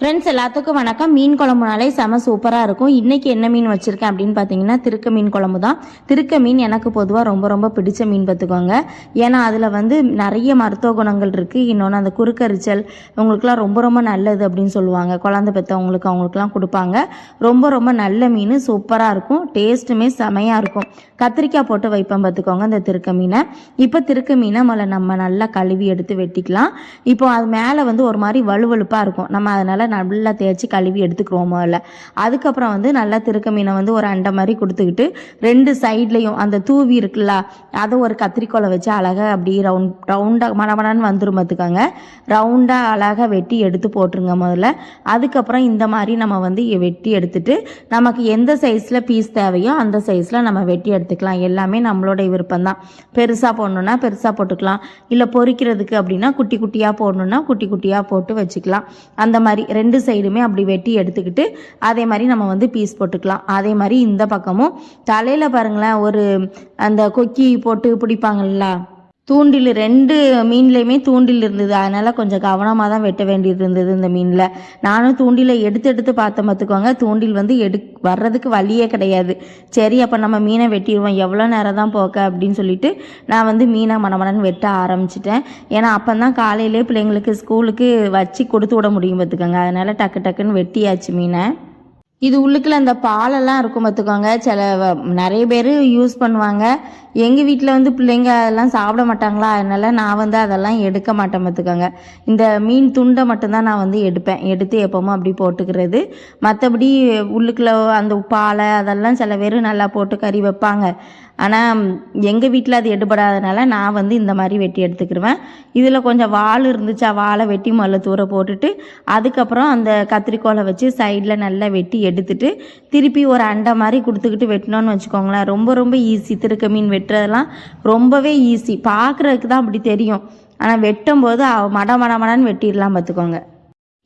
Friends எல்லாத்துக்கும் வணக்கம். மீன் குழம்புனாலே செம சூப்பராக இருக்கும். இன்றைக்கி என்ன மீன் வச்சுருக்கேன் அப்படின்னு பார்த்தீங்கன்னா திருக்க மீன் குழம்பு தான். திருக்க மீன் எனக்கு பொதுவாக ரொம்ப ரொம்ப பிடிச்ச மீன் பார்த்துக்கோங்க ஏன்னா அதில் வந்து நிறைய மருத்துவ குணங்கள் இருக்குது இன்னொன்று அந்த குறுக்கரிச்சல் உங்களுக்குலாம் ரொம்ப ரொம்ப நல்லது அப்படின்னு சொல்லுவாங்க. குழந்தை பெற்றவங்களுக்கு அவங்களுக்குலாம் கொடுப்பாங்க. ரொம்ப ரொம்ப நல்ல மீன் சூப்பராக இருக்கும். டேஸ்ட்டுமே செமையாக இருக்கும். கத்திரிக்காய் போட்டு வைப்பேன் பார்த்துக்கோங்க இந்த திருக்க மீனை. இப்போ திருக்க மீனை முதல்ல நம்ம நல்லா கழுவி எடுத்து வெட்டிக்கலாம். இப்போ அது மேலே வந்து ஒரு மாதிரி வலுவலுப்பாக இருக்கும். நம்ம அதனால் நல்லா தேய்ச்சி கழுவி எடுத்துக்கிறோம் முதல்ல அதுக்கப்புறம் வந்து நல்லா திருக்க மீனை வந்து ஒரு அண்டை மாதிரி கொடுத்துக்கிட்டு ரெண்டு சைட்லேயும் அந்த தூவி இருக்குல்ல அதை ஒரு கத்திரிக்கோலை வச்சு அழகாக அப்படி ரவுண்ட் ரவுண்டாக மடமடன்னு வந்துரும் பார்த்துக்கோங்க ரவுண்டாக அழகாக வெட்டி எடுத்து போட்டுருங்க முதல்ல. அதுக்கப்புறம் இந்த மாதிரி நம்ம வந்து வெட்டி எடுத்துட்டு நமக்கு எந்த சைஸில் பீஸ் தேவையோ அந்த சைஸில் நம்ம வெட்டி எடுத்துக்கலாம். எல்லாமே நம்மளோட விருப்பம் தான் பெருசாக போடணுன்னா பெருசாக போட்டுக்கலாம். இல்லை பொறிக்கிறதுக்கு அப்படின்னா குட்டி குட்டியாக போடணுன்னா குட்டி குட்டியாக போட்டு வச்சுக்கலாம். அந்த மாதிரி ரெண்டு சைடுமே அப்படி வெட்டி எடுத்துக்கிட்டு அதே மாதிரி நம்ம வந்து பீஸ் போட்டுக்கலாம். அதே மாதிரி இந்த பக்கமும் தலையில் பாருங்களேன் ஒரு அந்த கொக்கி போட்டு பிடிப்பாங்கல்ல தூண்டில் ரெண்டு மீன்லேயுமே தூண்டில் இருந்தது. அதனால் கொஞ்சம் கவனமாக தான் வெட்ட வேண்டியது இருந்தது இந்த மீனில். நானும் தூண்டிலை எடுத்து எடுத்து பார்த்த பார்த்துக்கோங்க. தூண்டில் வந்து எடு வர்றதுக்கு வழியே கிடையாது. சரி அப்போ நம்ம மீனை வெட்டிடுவோம். எவ்வளோ நேரம் தான் போக்க அப்படின்னு சொல்லிட்டு நான் வந்து மீனை மனமடன் வெட்ட ஆரம்பிச்சிட்டேன். ஏன்னா அப்போ தான் காலையிலே பிள்ளைங்களுக்கு ஸ்கூலுக்கு வச்சு கொடுத்து விட முடியும் பார்த்துக்கோங்க. அதனால் டக்கு டக்குன்னு வெட்டியாச்சு மீனை. இது உள்ளுக்குள்ள அந்த பாலெல்லாம் இருக்கும் பார்த்துக்கோங்க சில வ- நிறைய பேர் யூஸ் பண்ணுவாங்க. எங்கள் வீட்டில் வந்து பிள்ளைங்க அதெல்லாம் சாப்பிட மாட்டாங்களா? அதனால நான் வந்து அதெல்லாம் எடுக்க மாட்டேன் பார்த்துக்கோங்க இந்த மீன் துண்டை மட்டும்தான் நான் வந்து எடுப்பேன். எடுத்து எப்போவும் அப்படி போட்டுக்கிறது. மற்றபடி உள்ளுக்குள்ள அந்த பாலை அதெல்லாம் சில பேர் நல்லா போட்டு கறி வைப்பாங்க. ஆனால் எங்கள் வீட்டில் அது எடுபடாதனால நான் வந்து இந்த மாதிரி வெட்டி எடுத்துக்கிடுவேன் இதில் கொஞ்சம் வால் இருந்துச்சா வாழை வெட்டி முதல்ல தூர போட்டுட்டு அதுக்கப்புறம் அந்த கத்திரிக்கோலை வச்சு சைடில் நல்லா வெட்டி எடுத்துட்டு திருப்பி ஒரு அண்டை மாதிரி கொடுத்துக்கிட்டு வெட்டினோன்னு வச்சுக்கோங்களேன். ரொம்ப ரொம்ப ஈஸி திருக்க மீன் வெட்டுறதெல்லாம் ரொம்பவே ஈஸி பார்க்குறதுக்கு தான் அப்படி தெரியும். ஆனால் வெட்டும்போது போது மட மட மடன்னு வெட்டிடலாம் பார்த்துக்கோங்க.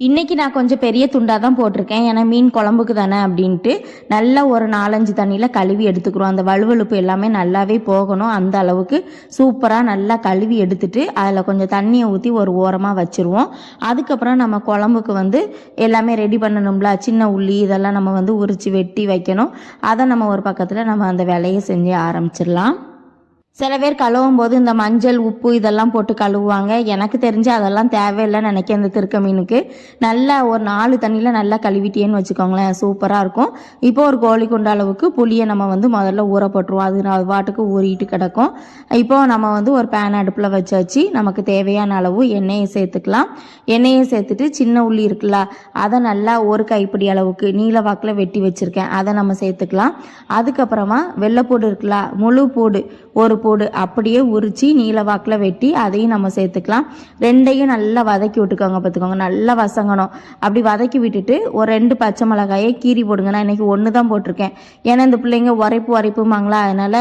இன்னைக்கு நான் கொஞ்சம் பெரிய துண்டாக தான் போட்டிருக்கேன். ஏன்னா மீன் குழம்புக்கு தானே அப்படின்ட்டு நல்லா ஒரு நாலஞ்சு தண்ணியில் கழுவி எடுத்துக்கிறோம். அந்த வலுவழுப்பு எல்லாமே நல்லாவே போகணும். அந்த அளவுக்கு சூப்பராக நல்லா கழுவி எடுத்துட்டு அதில் கொஞ்சம் தண்ணியை ஊற்றி ஒரு ஓரமாக வச்சுருவோம். அதுக்கப்புறம் நம்ம குழம்புக்கு வந்து எல்லாமே ரெடி பண்ணணும்ல. சின்ன உள்ளி இதெல்லாம் நம்ம வந்து உரித்து வெட்டி வைக்கணும். அதை நம்ம ஒரு பக்கத்தில் நம்ம அந்த வேலையை செஞ்சு ஆரம்பிச்சிடலாம். சில பேர் கழுவும் போது இந்த மஞ்சள் உப்பு இதெல்லாம் போட்டு கழுவுவாங்க. எனக்கு தெரிஞ்சு அதெல்லாம் தேவையில்லைன்னு நினைக்கிறேன் இந்த திருக்க மீனுக்கு நல்லா ஒரு நாலு தண்ணியில் நல்லா கழுவிட்டேன்னு வச்சுக்கோங்களேன். சூப்பராக இருக்கும். இப்போ ஒரு கோழி குண்ட அளவுக்கு புளியை நம்ம வந்து முதல்ல ஊற போட்டுருவோம். அது அது பாட்டுக்கு ஊறிட்டு கிடக்கும். இப்போ நம்ம வந்து ஒரு பேன் அடுப்பில் வச்சு வச்சு நமக்கு தேவையான அளவு எண்ணெயை சேர்த்துக்கலாம். எண்ணெயை சேர்த்துட்டு சின்ன உள்ளி இருக்குல்ல அதை நல்லா ஒரு கைப்பிடி அளவுக்கு நீல வாக்கில் வெட்டி வச்சுருக்கேன். அதை நம்ம சேர்த்துக்கலாம். அதுக்கப்புறமா வெள்ளைப்பூடு இருக்குல்ல முழு பூடு ஒரு போடு. அப்படியே உரிச்சு நீலவாக்கில் வெட்டி அதையும் நம்ம சேர்த்துக்கலாம். ரெண்டையும் நல்லா வதக்கி விட்டுக்கோங்க பார்த்துக்கோங்க. நல்லா வசங்கணும். அப்படி வதக்கி விட்டுட்டு ஒரு ரெண்டு பச்சை மிளகாயை கீறி போடுங்க. நான் இன்னைக்கு ஒன்று தான் போட்டிருக்கேன். ஏன்னா இந்த பிள்ளைங்க உரைப்பு உரைப்புமாங்களா அதனால்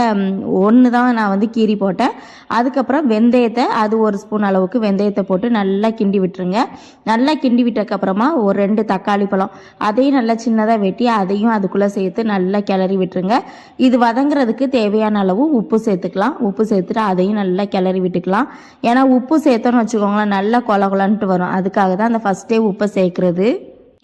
ஒன்று தான் நான் வந்து கீரி போட்டேன். அதுக்கப்புறம் வெந்தயத்தை அது ஒரு ஸ்பூன் அளவுக்கு வெந்தயத்தை போட்டு நல்லா கிண்டி விட்டுருங்க. நல்லா கிண்டி விட்டதுக்கப்புறமா ஒரு ரெண்டு தக்காளி பழம். அதையும் நல்லா சின்னதாக வெட்டி அதையும் அதுக்குள்ளே சேர்த்து நல்லா கிளறி விட்டுருங்க. இது வதங்குறதுக்கு தேவையான அளவு உப்பு சேர்த்துக்கலாம். உப்பு சேர்த்துட்டு அதையும் நல்லா கிளறி விட்டுக்கலாம். ஏன்னா உப்பு சேர்த்தோன்னு வச்சுக்கோங்களேன் நல்லா கொல கொலன்ட்டு வரும். அதுக்காக தான் அந்த ஃபஸ்ட்டே உப்பை சேர்க்குறது.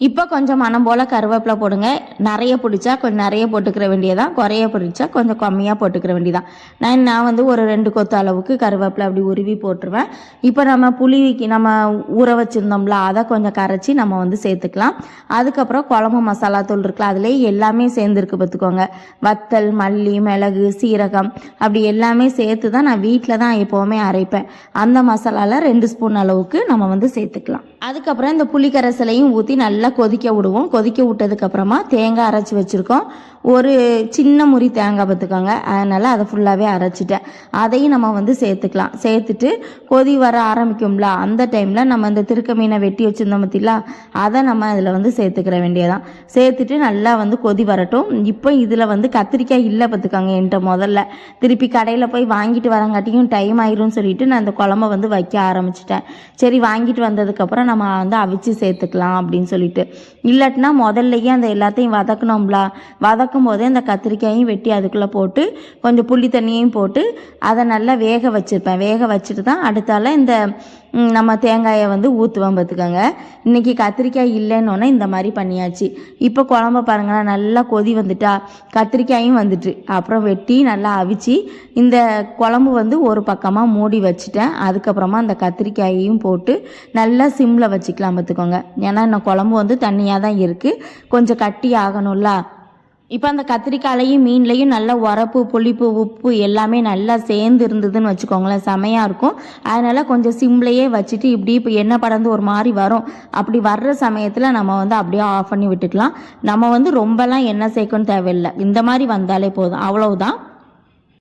இப்போ கொஞ்சம் மனம் போல் கருவேப்பிலை போடுங்க. நிறைய பிடிச்சா கொஞ்சம் நிறைய போட்டுக்கிற வேண்டியதான் குறைய பிடிச்சா கொஞ்சம் கம்மியாக போட்டுக்கிற வேண்டியதான் நான் நான் வந்து ஒரு ரெண்டு கொத்து அளவுக்கு கருவேப்பிலை அப்படி உருவி போட்டுருவேன். இப்போ நம்ம புளிக்கு நம்ம ஊற வச்சுருந்தோம்ல அதை கொஞ்சம் கரைச்சி நம்ம வந்து சேர்த்துக்கலாம். அதுக்கப்புறம் குழம்பு மசாலா தூள் இருக்குல்ல அதுலேயே எல்லாமே சேர்ந்துருக்கு பார்த்துக்கோங்க. வத்தல் மல்லி மிளகு சீரகம் அப்படி எல்லாமே சேர்த்து தான் நான் வீட்டில் தான் எப்போவுமே அரைப்பேன். அந்த மசாலாவில் ரெண்டு ஸ்பூன் அளவுக்கு நம்ம வந்து சேர்த்துக்கலாம். அதுக்கப்புறம் இந்த புளி கரைசலையும் ஊற்றி நல்லா கொதிக்க விடுவோம். கொதிக்க விட்டதுக்கப்புறமா தேங்காய் அரைச்சி வச்சுருக்கோம். ஒரு சின்ன முறி தேங்காய் பார்த்துக்கோங்க. அதனால் அதை ஃபுல்லாகவே அரைச்சிட்டேன். அதையும் நம்ம வந்து சேர்த்துக்கலாம். சேர்த்துட்டு கொதி வர ஆரம்பிக்கும்ல அந்த டைமில் நம்ம இந்த திருக்க மீனை வெட்டி வச்சுருந்தோம் பார்த்தீங்களா அதை நம்ம அதில் வந்து சேர்த்துக்கிற வேண்டியதான் சேர்த்துட்டு நல்லா வந்து கொதி வரட்டும். இப்போ இதில் வந்து கத்திரிக்காய் இல்லை பார்த்துக்கோங்க என்கிட்ட முதல்ல. திருப்பி கடையில் போய் வாங்கிட்டு வரங்காட்டியும் டைம் ஆயிரும்னு சொல்லிட்டு நான் இந்த குழம்ப வந்து வைக்க ஆரம்பிச்சிட்டேன். சரி வாங்கிட்டு வந்ததுக்கப்புறம் நம்ம வந்து அவிச்சு சேர்த்துக்கலாம் அப்படின்னு சொல்லிட்டு. இல்லாட்டினா முதல்லையே அந்த எல்லாத்தையும் வதக்கணும்ல. வதக்கும் போதே அந்த கத்திரிக்காயும் வெட்டி அதுக்குள்ளே போட்டு கொஞ்சம் புளி தண்ணியையும் போட்டு அதை நல்லா வேக வச்சுருப்பேன். வேக வச்சுட்டு தான் அடுத்தால இந்த நம்ம தேங்காயை வந்து ஊற்றுவேன் பார்த்துக்கோங்க. இன்றைக்கி கத்திரிக்காய் இல்லைன்னொன்னே இந்த மாதிரி பண்ணியாச்சு. இப்போ குழம்ப பாருங்களேன் நல்லா கொதி வந்துட்டா. கத்திரிக்காயும் வந்துட்டு. அப்புறம் வெட்டி நல்லா அவிச்சு இந்த குழம்பு வந்து ஒரு பக்கமாக மூடி வச்சுட்டேன். அதுக்கப்புறமா அந்த கத்திரிக்காயையும் போட்டு நல்லா சிம்மில் வச்சுக்கலாம் பார்த்துக்கோங்க. ஏன்னா இன்னும் குழம்பு வந்து தண்ணியாக தான் இருக்குது கொஞ்சம் கட்டி ஆகணும்ல. இப்போ அந்த கத்திரிக்காயிலையும் மீன்லையும் நல்ல உரப்பு புளிப்பு உப்பு எல்லாமே நல்லா சேர்ந்து இருந்ததுன்னு வச்சுக்கோங்களேன். செமையாக இருக்கும். அதனால் கொஞ்சம் சிம்லையே வச்சுட்டு இப்படி இப்போ எண்ணெய் படர்ந்து ஒரு மாதிரி வரும். அப்படி வர்ற சமயத்தில் நம்ம வந்து அப்படியே ஆஃப் பண்ணி விட்டுக்கலாம். நம்ம வந்து ரொம்பலாம் எண்ணெய் சேர்க்கணும் தேவையில்லை. இந்த மாதிரி வந்தாலே போதும். அவ்வளவுதான்.